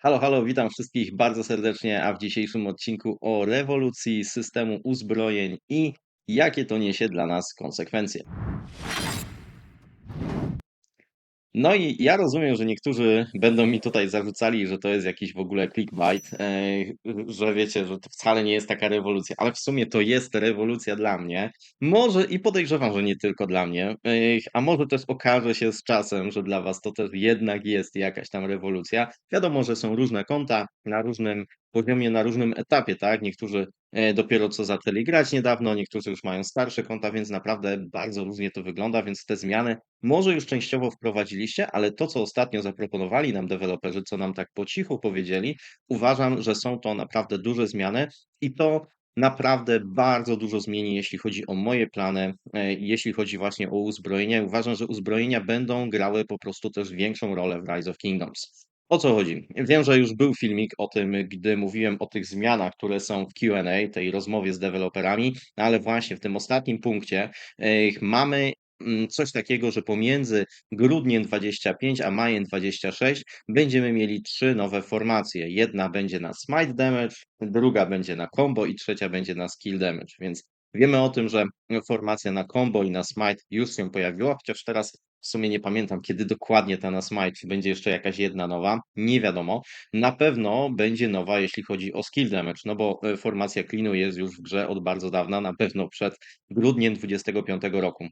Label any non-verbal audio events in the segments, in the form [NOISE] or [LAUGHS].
Halo, halo, witam wszystkich bardzo serdecznie, a w dzisiejszym odcinku o rewolucji systemu uzbrojeń i jakie to niesie dla nas konsekwencje. No i ja rozumiem, że niektórzy będą mi tutaj zarzucali, że to jest jakiś w ogóle clickbait, e, że wiecie, że to wcale nie jest taka rewolucja, ale w sumie to jest rewolucja dla mnie. Może i podejrzewam, że nie tylko dla mnie, e, a może też okaże się z czasem, że dla was to też jednak jest jakaś tam rewolucja. Wiadomo, że są różne konta na różnym poziomie, na różnym etapie, tak? Niektórzy e, dopiero co zaczęli grać niedawno, niektórzy już mają starsze konta, więc naprawdę bardzo różnie to wygląda, więc te zmiany może już częściowo wprowadziliście, ale to, co ostatnio zaproponowali nam deweloperzy, co nam tak po cichu powiedzieli, uważam, że są to naprawdę duże zmiany i to naprawdę bardzo dużo zmieni, jeśli chodzi o moje plany, e, jeśli chodzi właśnie o uzbrojenia. Uważam, że uzbrojenia będą grały po prostu też większą rolę w Rise of Kingdoms. O co chodzi? Wiem, że już był filmik o tym, gdy mówiłem o tych zmianach, które są w Q&A, tej rozmowie z deweloperami, no ale właśnie w tym ostatnim punkcie mamy mm, coś takiego, że pomiędzy grudniem 25 a majem 26 będziemy mieli trzy nowe formacje. Jedna będzie na smite damage, druga będzie na combo i trzecia będzie na skill damage, więc wiemy o tym, że formacja na combo i na smite już się pojawiła, chociaż teraz w sumie nie pamiętam, kiedy dokładnie ta na Smite, czy będzie jeszcze jakaś jedna nowa, nie wiadomo. Na pewno będzie nowa, jeśli chodzi o skill damage, no bo e, formacja Cleanu jest już w grze od bardzo dawna, na pewno przed grudniem 25 roku.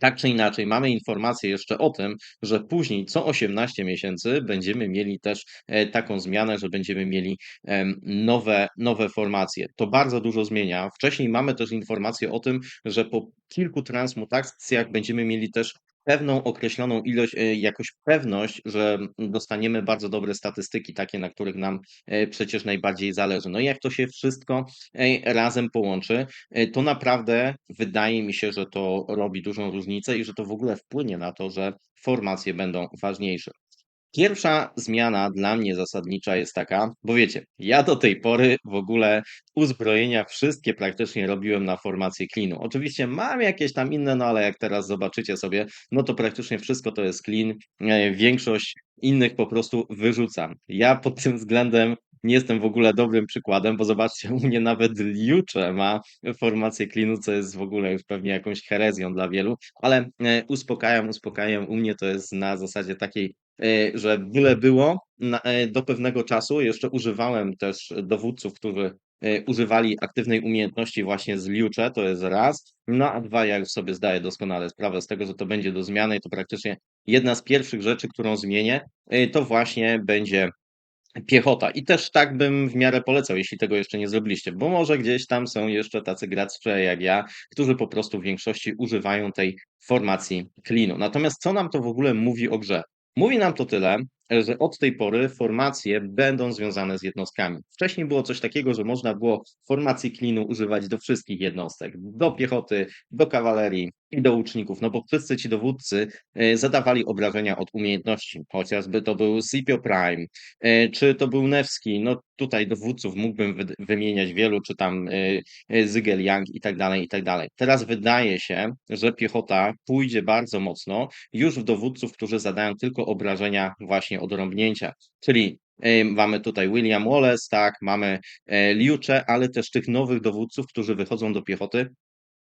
Tak czy inaczej, mamy informację jeszcze o tym, że później co 18 miesięcy będziemy mieli też e, taką zmianę, że będziemy mieli nowe, nowe formacje. To bardzo dużo zmienia. Wcześniej mamy też informację o tym, że po kilku transmutacjach będziemy mieli też pewną określoną ilość, e, jakoś pewność, że dostaniemy bardzo dobre statystyki, takie, na których nam e, przecież najbardziej zależy. No i jak to się wszystko e, razem połączy, to naprawdę wydaje mi się, że to robi dużą różnicę i że to w ogóle wpłynie na to, że formacje będą ważniejsze. Pierwsza zmiana dla mnie zasadnicza jest taka, bo wiecie, ja do tej pory w ogóle uzbrojenia wszystkie praktycznie robiłem na formację cleanu. Oczywiście mam jakieś tam inne, no ale jak teraz zobaczycie sobie, no to praktycznie wszystko to jest clean. E, Większość innych po prostu wyrzucam. Ja pod tym względem nie jestem w ogóle dobrym przykładem, bo zobaczcie, u mnie nawet Liucze ma formację cleanu, co jest w ogóle już pewnie jakąś herezją dla wielu, ale e, uspokajam, uspokajam, u mnie to jest na zasadzie takiej że byle było e, do pewnego czasu. Jeszcze używałem też dowódców, którzy e, używali aktywnej umiejętności właśnie z Liucze, to jest raz. No a dwa, ja już sobie zdaję doskonale sprawę z tego, że to będzie do zmiany i to praktycznie jedna z pierwszych rzeczy, którą zmienię, to właśnie będzie piechota. I też tak bym w miarę polecał, jeśli tego jeszcze nie zrobiliście, bo może gdzieś tam są jeszcze tacy gracze jak ja, którzy po prostu w większości używają tej formacji cleanu. Natomiast co nam to w ogóle mówi o grze? Mówi nam to tyle, że od tej pory formacje będą związane z jednostkami. Wcześniej było coś takiego, że można było formacji klinu używać do wszystkich jednostek, do piechoty, do kawalerii i do łuczników, no bo wszyscy ci dowódcy e, zadawali obrażenia od umiejętności, chociażby to był Scipio Prime, e, czy to był Nevski, no tutaj dowódców mógłbym wy wymieniać wielu, czy tam e, Zygel Yang i tak dalej, i tak dalej. Teraz wydaje się, że piechota pójdzie bardzo mocno już w dowódców, którzy zadają tylko obrażenia właśnie odrąbnięcia. Czyli e, mamy tutaj William Wallace, tak, mamy Liucze, ale też tych nowych dowódców, którzy wychodzą do piechoty,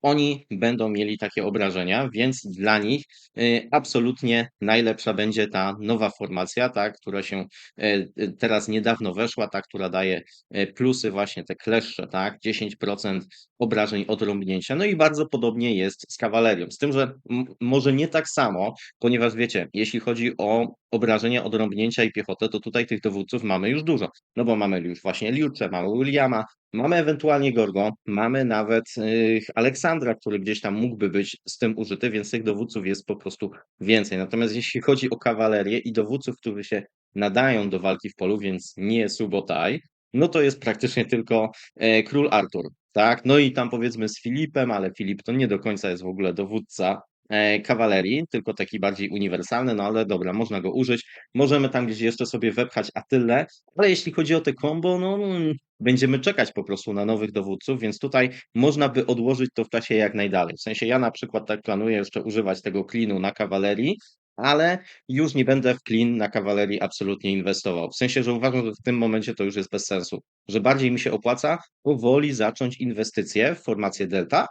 oni będą mieli takie obrażenia, więc dla nich y, absolutnie najlepsza będzie ta nowa formacja, ta, która się y, y, teraz niedawno weszła, ta, która daje plusy właśnie te kleszcze, tak, 10% obrażeń od rąbnięcia. No i bardzo podobnie jest z kawalerią. Z tym, że może nie tak samo, ponieważ wiecie, jeśli chodzi o obrażenia od rąbnięcia i piechotę, to tutaj tych dowódców mamy już dużo. No bo mamy już właśnie Liucze, mamy Williama, mamy ewentualnie Gorgo, mamy nawet y, Aleksandra, który gdzieś tam mógłby być z tym użyty, więc tych dowódców jest po prostu więcej. Natomiast jeśli chodzi o kawalerię i dowódców, którzy się nadają do walki w polu, więc nie Subotaj, no to jest praktycznie tylko e, król Artur. Tak, no i tam powiedzmy z Filipem, ale Filip to nie do końca jest w ogóle dowódca kawalerii, tylko taki bardziej uniwersalny, no ale dobra, można go użyć. Możemy tam gdzieś jeszcze sobie wepchać a tyle, ale jeśli chodzi o te combo, no mm, będziemy czekać po prostu na nowych dowódców, więc tutaj można by odłożyć to w czasie jak najdalej. W sensie ja na przykład tak planuję jeszcze używać tego klinu na kawalerii, ale już nie będę w klin na kawalerii absolutnie inwestował. W sensie, że uważam, że w tym momencie to już jest bez sensu, że bardziej mi się opłaca powoli zacząć inwestycje w formację delta,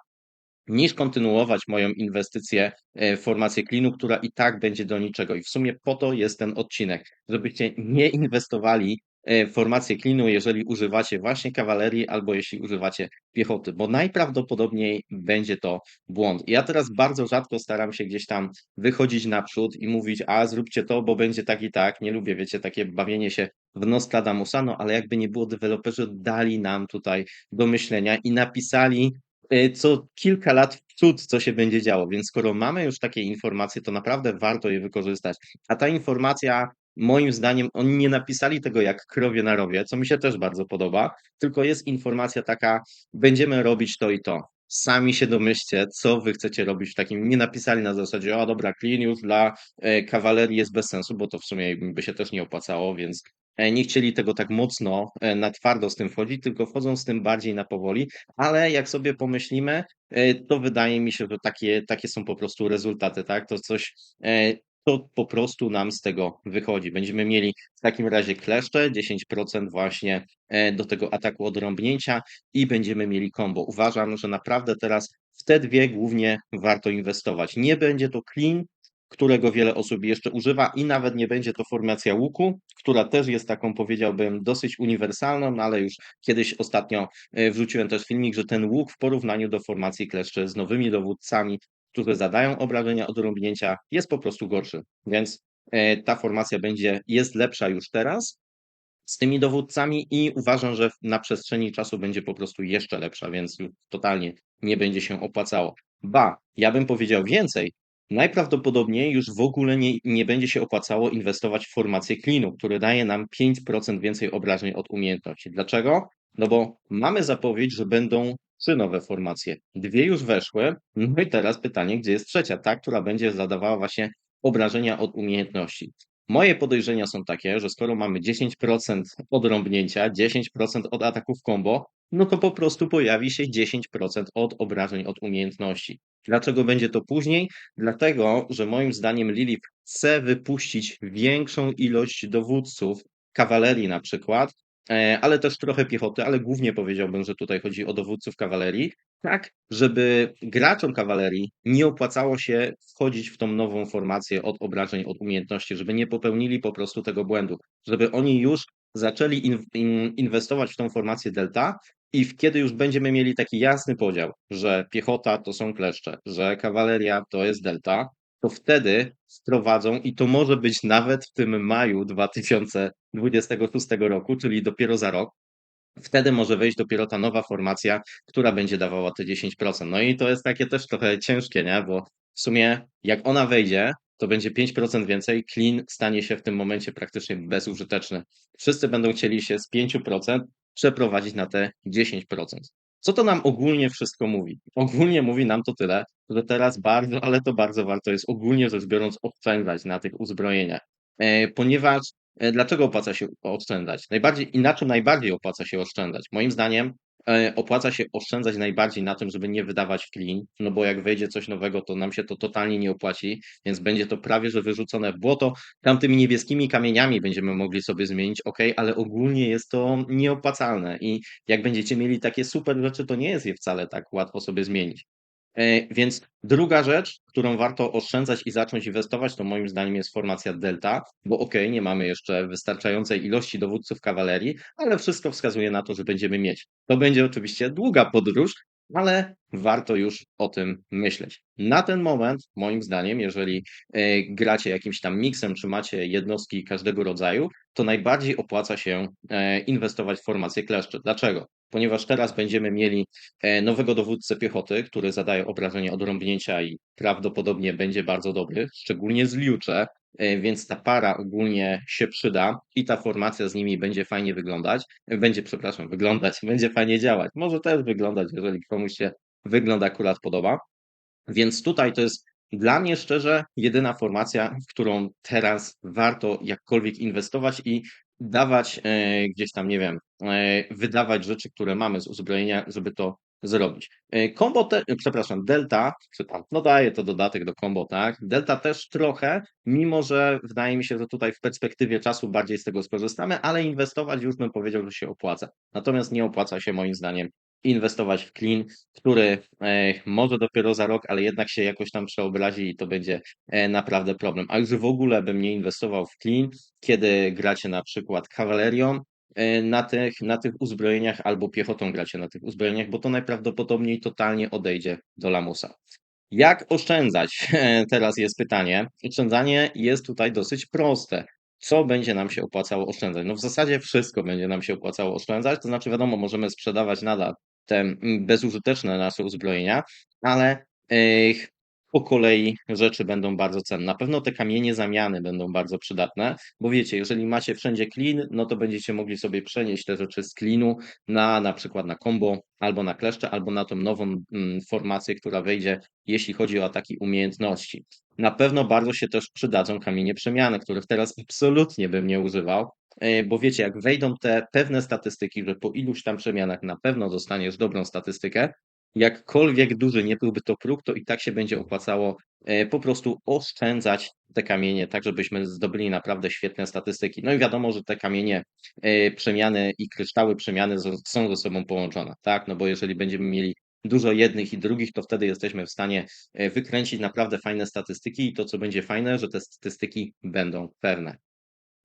niż kontynuować moją inwestycję e, w formację klinu, która i tak będzie do niczego. I w sumie po to jest ten odcinek, żebyście nie inwestowali e, w formację klinu, jeżeli używacie właśnie kawalerii albo jeśli używacie piechoty, bo najprawdopodobniej będzie to błąd. Ja teraz bardzo rzadko staram się gdzieś tam wychodzić naprzód i mówić, a zróbcie to, bo będzie tak i tak. Nie lubię, wiecie, takie bawienie się w Nostradamusa, no ale jakby nie było, deweloperzy dali nam tutaj do myślenia i napisali co kilka lat w przód, co się będzie działo. Więc skoro mamy już takie informacje, to naprawdę warto je wykorzystać. A ta informacja, moim zdaniem, oni nie napisali tego jak krowie na rowie, co mi się też bardzo podoba, tylko jest informacja taka, będziemy robić to i to. Sami się domyślcie, co wy chcecie robić w takim. Nie napisali na zasadzie, o dobra, już dla e, kawalerii jest bez sensu, bo to w sumie by się też nie opłacało, więc nie chcieli tego tak mocno e, na twardo z tym wchodzić, tylko wchodzą z tym bardziej na powoli, ale jak sobie pomyślimy, e, to wydaje mi się, że takie, takie są po prostu rezultaty, tak? To coś, e, to po prostu nam z tego wychodzi. Będziemy mieli w takim razie kleszcze, 10% właśnie e, do tego ataku odrąbnięcia i będziemy mieli combo. Uważam, że naprawdę teraz w te dwie głównie warto inwestować. Nie będzie to clean, którego wiele osób jeszcze używa i nawet nie będzie to formacja łuku, która też jest taką, powiedziałbym, dosyć uniwersalną, no ale już kiedyś ostatnio e, wrzuciłem też filmik, że ten łuk w porównaniu do formacji kleszcze z nowymi dowódcami, którzy zadają obrażenia od rąbnięcia, jest po prostu gorszy. Więc e, ta formacja będzie, jest lepsza już teraz z tymi dowódcami i uważam, że na przestrzeni czasu będzie po prostu jeszcze lepsza, więc totalnie nie będzie się opłacało. Ba, ja bym powiedział więcej, Najprawdopodobniej już w ogóle nie, nie będzie się opłacało inwestować w formację klinu, który daje nam 5% więcej obrażeń od umiejętności. Dlaczego? No bo mamy zapowiedź, że będą trzy nowe formacje. Dwie już weszły, no i teraz pytanie, gdzie jest trzecia? Ta, która będzie zadawała właśnie obrażenia od umiejętności. Moje podejrzenia są takie, że skoro mamy 10% odrąbnięcia, 10% od ataków combo, no to po prostu pojawi się 10% od obrażeń od umiejętności. Dlaczego będzie to później? Dlatego, że moim zdaniem Lilith chce wypuścić większą ilość dowódców, kawalerii na przykład, ale też trochę piechoty, ale głównie powiedziałbym, że tutaj chodzi o dowódców kawalerii, tak, żeby graczom kawalerii nie opłacało się wchodzić w tą nową formację od obrażeń, od umiejętności, żeby nie popełnili po prostu tego błędu, żeby oni już zaczęli in, in, inwestować w tą formację delta i kiedy już będziemy mieli taki jasny podział, że piechota to są kleszcze, że kawaleria to jest delta, to wtedy wprowadzą, i to może być nawet w tym maju 2026 roku, czyli dopiero za rok, wtedy może wejść dopiero ta nowa formacja, która będzie dawała te 10%. No i to jest takie też trochę ciężkie, nie? Bo w sumie jak ona wejdzie, to będzie 5% więcej, clean stanie się w tym momencie praktycznie bezużyteczny. Wszyscy będą chcieli się z 5% przeprowadzić na te 10%. Co to nam ogólnie wszystko mówi? Ogólnie mówi nam to tyle, że teraz bardzo, ale to bardzo warto jest ogólnie rzecz biorąc oszczędzać na tych uzbrojeniach, e, ponieważ E, dlaczego opłaca się oszczędzać? Najbardziej, i na czym najbardziej opłaca się oszczędzać? Moim zdaniem opłaca się oszczędzać najbardziej na tym, żeby nie wydawać clean, no bo jak wejdzie coś nowego, to nam się to totalnie nie opłaci, więc będzie to prawie, że wyrzucone w błoto. Tam tymi niebieskimi kamieniami będziemy mogli sobie zmienić, ok, ale ogólnie jest to nieopłacalne i jak będziecie mieli takie super rzeczy, to nie jest je wcale tak łatwo sobie zmienić. E, więc druga rzecz, którą warto oszczędzać i zacząć inwestować, to moim zdaniem jest formacja Delta, bo ok, nie mamy jeszcze wystarczającej ilości dowódców kawalerii, ale wszystko wskazuje na to, że będziemy mieć. To będzie oczywiście długa podróż, ale warto już o tym myśleć. Na ten moment, moim zdaniem, jeżeli e, gracie jakimś tam miksem, czy macie jednostki każdego rodzaju, to najbardziej opłaca się e, inwestować w formację kleszcze. Dlaczego? Ponieważ teraz będziemy mieli e, nowego dowódcę piechoty, który zadaje obrażenia od rąbnięcia i prawdopodobnie będzie bardzo dobry, szczególnie z Liucze, więc ta para ogólnie się przyda i ta formacja z nimi będzie fajnie wyglądać, będzie, przepraszam, wyglądać, [LAUGHS] będzie fajnie działać. Może też wyglądać, jeżeli komuś się wygląd akurat podoba. Więc tutaj to jest dla mnie szczerze jedyna formacja, w którą teraz warto jakkolwiek inwestować i dawać e, gdzieś tam, nie wiem, e, wydawać rzeczy, które mamy z uzbrojenia, żeby to zrobić. E, Combo te przepraszam, Delta, czy tam, no daje to dodatek do combo, tak? Delta też trochę, mimo że wydaje mi się, że tutaj w perspektywie czasu bardziej z tego skorzystamy, ale inwestować już bym powiedział, że się opłaca. Natomiast nie opłaca się moim zdaniem inwestować w clean, który e, może dopiero za rok, ale jednak się jakoś tam przeobrazi i to będzie e, naprawdę problem. A już w ogóle bym nie inwestował w clean, kiedy gracie na przykład kawalerią, e, na tych, na tych uzbrojeniach albo piechotą gracie na tych uzbrojeniach, bo to najprawdopodobniej totalnie odejdzie do lamusa. Jak oszczędzać? [LAUGHS] Teraz jest pytanie. Oszczędzanie jest tutaj dosyć proste. Co będzie nam się opłacało oszczędzać? No w zasadzie wszystko będzie nam się opłacało oszczędzać, to znaczy wiadomo, możemy sprzedawać nadal te mm, bezużyteczne nasze uzbrojenia, ale eh, po kolei rzeczy będą bardzo cenne. Na pewno te kamienie zamiany będą bardzo przydatne, bo wiecie, jeżeli macie wszędzie clean, no to będziecie mogli sobie przenieść te rzeczy z cleanu na na przykład na combo, albo na kleszcze, albo na tą nową mm, formację, która wejdzie, jeśli chodzi o ataki umiejętności. Na pewno bardzo się też przydadzą kamienie przemiany, których teraz absolutnie bym nie używał, e, bo wiecie, jak wejdą te pewne statystyki, że po iluś tam przemianach na pewno dostaniesz dobrą statystykę, jakkolwiek duży nie byłby to próg, to i tak się będzie opłacało e, po prostu oszczędzać te kamienie, tak żebyśmy zdobyli naprawdę świetne statystyki. No i wiadomo, że te kamienie e, przemiany i kryształy przemiany są ze sobą połączone, tak? No bo jeżeli będziemy mieli dużo jednych i drugich, to wtedy jesteśmy w stanie e, wykręcić naprawdę fajne statystyki i to, co będzie fajne, że te statystyki będą pewne.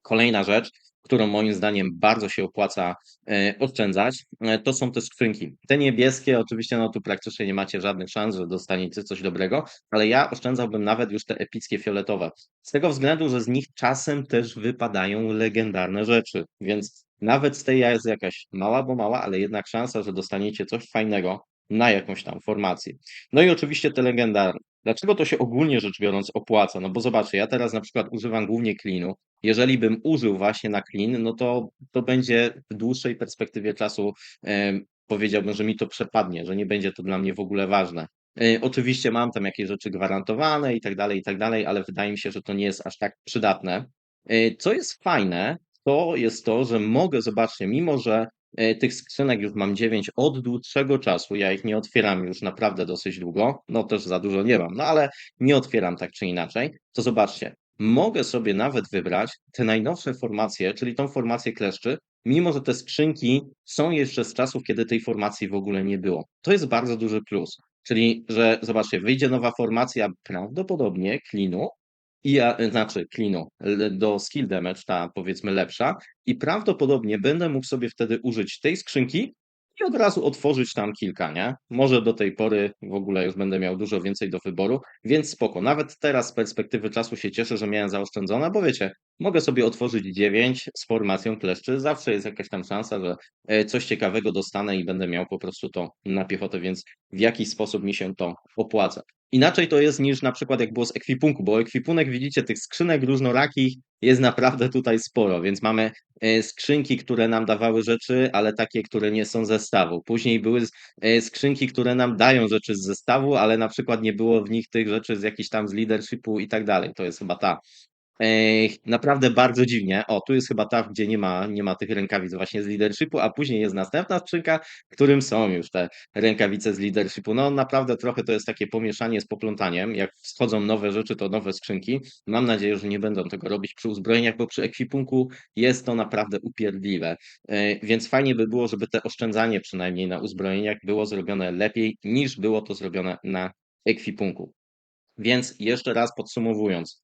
Kolejna rzecz, którą moim zdaniem bardzo się opłaca e, oszczędzać, e, to są te skrzynki. Te niebieskie, oczywiście, no tu praktycznie nie macie żadnych szans, że dostaniecie coś dobrego, ale ja oszczędzałbym nawet już te epickie fioletowe. Z tego względu, że z nich czasem też wypadają legendarne rzeczy, więc nawet z tej jest jakaś mała, bo mała, ale jednak szansa, że dostaniecie coś fajnego na jakąś tam formację. No i oczywiście te legendarne. Dlaczego to się ogólnie rzecz biorąc opłaca? No bo zobaczcie, ja teraz na przykład używam głównie cleanu, jeżeli bym użył właśnie na clean, no to to będzie w dłuższej perspektywie czasu, powiedziałbym, że mi to przepadnie, że nie będzie to dla mnie w ogóle ważne. E, oczywiście mam tam jakieś rzeczy gwarantowane i tak dalej, i tak dalej, ale wydaje mi się, że to nie jest aż tak przydatne. E, co jest fajne, to jest to, że mogę, zobaczcie, mimo że tych skrzynek już mam 9 od dłuższego czasu, ja ich nie otwieram już naprawdę dosyć długo, no też za dużo nie mam, no ale nie otwieram tak czy inaczej, to zobaczcie, Mogę sobie nawet wybrać te najnowsze formacje, czyli tą formację kleszczy, mimo że te skrzynki są jeszcze z czasów, kiedy tej formacji w ogóle nie było. To jest bardzo duży plus. Czyli, że zobaczcie, wyjdzie nowa formacja prawdopodobnie klinu, i ja, znaczy klinu, do skill damage, ta powiedzmy lepsza, i prawdopodobnie będę mógł sobie wtedy użyć tej skrzynki i od razu otworzyć tam kilka, nie? Może do tej pory w ogóle już będę miał dużo więcej do wyboru, więc spoko. Nawet teraz z perspektywy czasu się cieszę, że miałem zaoszczędzone, bo wiecie, mogę sobie otworzyć 9 z formacją kleszczy. Zawsze jest jakaś tam szansa, że e, coś ciekawego dostanę i będę miał po prostu to na piechotę, więc w jakiś sposób mi się to opłaca. Inaczej to jest niż na przykład jak było z ekwipunku, bo ekwipunek widzicie tych skrzynek różnorakich jest naprawdę tutaj sporo, więc mamy e, skrzynki, które nam dawały rzeczy, ale takie, które nie są z zestawu. Później były e, skrzynki, które nam dają rzeczy z zestawu, ale na przykład nie było w nich tych rzeczy z jakichś tam z leadershipu i tak dalej. To jest chyba ta naprawdę bardzo dziwnie. O, tu jest chyba ta, gdzie nie ma, nie ma tych rękawic właśnie z leadershipu, a później jest następna skrzynka, którym są już te rękawice z leadershipu. No naprawdę trochę to jest takie pomieszanie z poplątaniem. Jak wchodzą nowe rzeczy, to nowe skrzynki. Mam nadzieję, że nie będą tego robić przy uzbrojeniach, bo przy ekwipunku jest to naprawdę upierdliwe. Więc fajnie by było, żeby te oszczędzanie przynajmniej na uzbrojeniach było zrobione lepiej niż było to zrobione na ekwipunku. Więc jeszcze raz podsumowując,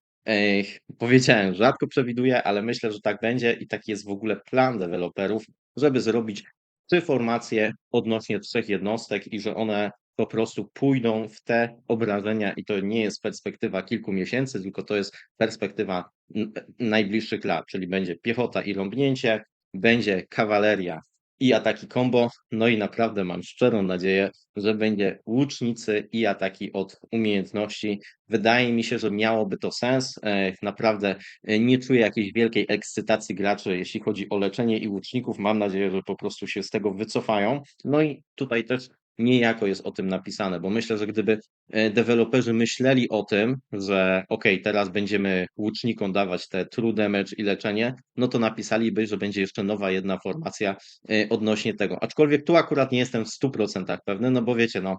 Powiedziałem, rzadko przewiduję, ale myślę, że tak będzie i taki jest w ogóle plan deweloperów, żeby zrobić trzy formacje odnośnie trzech jednostek i że one po prostu pójdą w te obrażenia i to nie jest perspektywa kilku miesięcy, tylko to jest perspektywa najbliższych lat, czyli będzie piechota i rąbnięcie, będzie kawaleria i ataki combo, no i naprawdę mam szczerą nadzieję, że będzie łucznicy i ataki od umiejętności. Wydaje mi się, że miałoby to sens. E, Naprawdę e, nie czuję jakiejś wielkiej ekscytacji graczy, jeśli chodzi o leczenie i łuczników. Mam nadzieję, że po prostu się z tego wycofają. No i tutaj też niejako jest o tym napisane, bo myślę, że gdyby, e, deweloperzy myśleli o tym, że okej, teraz będziemy łucznikom dawać te true damage i leczenie, no to napisaliby, że będzie jeszcze nowa jedna formacja, e, odnośnie tego. Aczkolwiek tu akurat nie jestem w 100% pewny, no bo wiecie, no,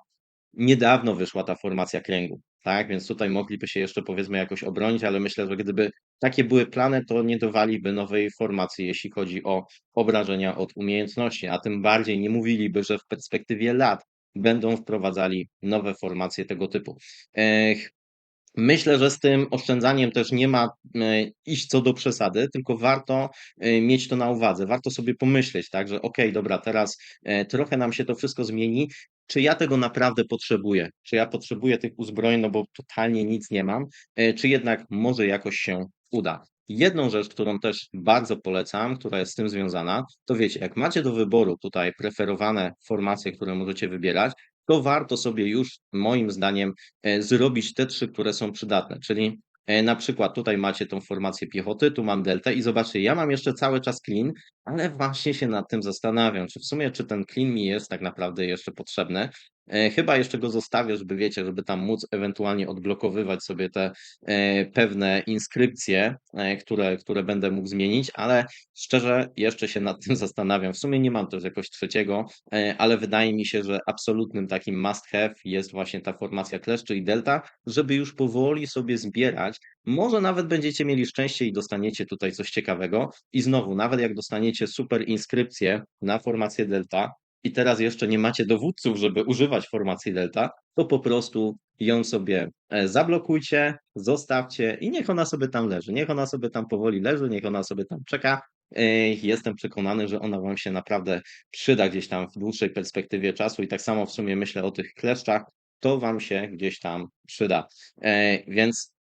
niedawno wyszła ta formacja kręgu, tak? Więc tutaj mogliby się jeszcze powiedzmy jakoś obronić, ale myślę, że gdyby takie były plany, to nie dawaliby nowej formacji, jeśli chodzi o obrażenia od umiejętności, a tym bardziej nie mówiliby, że w perspektywie lat będą wprowadzali nowe formacje tego typu. Myślę, że z tym oszczędzaniem też nie ma e, iść co do przesady, tylko warto e, mieć to na uwadze. Warto sobie pomyśleć, tak, że okej, dobra, teraz e, trochę nam się to wszystko zmieni. Czy ja tego naprawdę potrzebuję? Czy ja potrzebuję tych uzbrojeń, no bo totalnie nic nie mam, czy jednak może jakoś się uda? Jedną rzecz, którą też bardzo polecam, która jest z tym związana, to wiecie, jak macie do wyboru tutaj preferowane formacje, które możecie wybierać, to warto sobie już moim zdaniem e, zrobić te trzy, które są przydatne. Czyli e, na przykład tutaj macie tą formację piechoty, tu mam deltę i zobaczcie, ja mam jeszcze cały czas clean, ale właśnie się nad tym zastanawiam, czy w sumie, czy ten clean mi jest tak naprawdę jeszcze potrzebny. E, chyba jeszcze go zostawię, żeby wiecie, żeby tam móc ewentualnie odblokowywać sobie te e, pewne inskrypcje, e, które, które będę mógł zmienić, ale szczerze jeszcze się nad tym [LAUGHS] zastanawiam. W sumie nie mam też jakoś trzeciego, ale wydaje mi się, że absolutnym takim must have jest właśnie ta formacja kleszczy i delta, żeby już powoli sobie zbierać. Może nawet będziecie mieli szczęście i dostaniecie tutaj coś ciekawego. I znowu, nawet jak dostaniecie super inskrypcję na formację delta, i teraz jeszcze nie macie dowódców, żeby używać formacji delta, to po prostu ją sobie e, zablokujcie, zostawcie i niech ona sobie tam leży. Niech ona sobie tam powoli leży, niech ona sobie tam czeka. E, Jestem przekonany, że ona Wam się naprawdę przyda gdzieś tam w dłuższej perspektywie czasu i tak samo w sumie myślę o tych kleszczach, to Wam się gdzieś tam przyda. E, Więc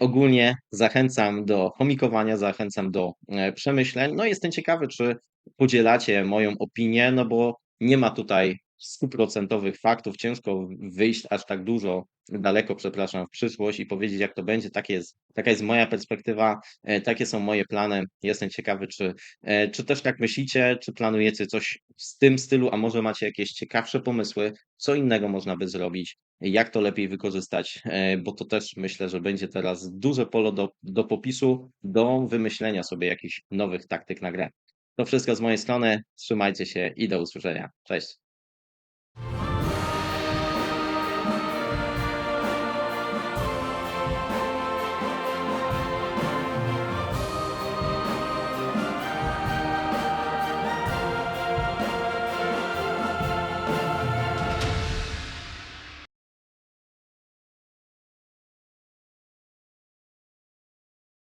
ogólnie zachęcam do chomikowania, zachęcam do przemyśleń. No jestem ciekawy, czy podzielacie moją opinię, no bo nie ma tutaj stuprocentowych faktów, ciężko wyjść aż tak dużo daleko, przepraszam, w przyszłość i powiedzieć, jak to będzie. Tak jest, taka jest moja perspektywa, e, takie są moje plany. Jestem ciekawy, czy, e, czy też tak myślicie, czy planujecie coś w tym stylu, a może macie jakieś ciekawsze pomysły, co innego można by zrobić, jak to lepiej wykorzystać, e, bo to też myślę, że będzie teraz duże pole do, do popisu, do wymyślenia sobie jakichś nowych taktyk na grę. To wszystko z mojej strony. Trzymajcie się i do usłyszenia. Cześć.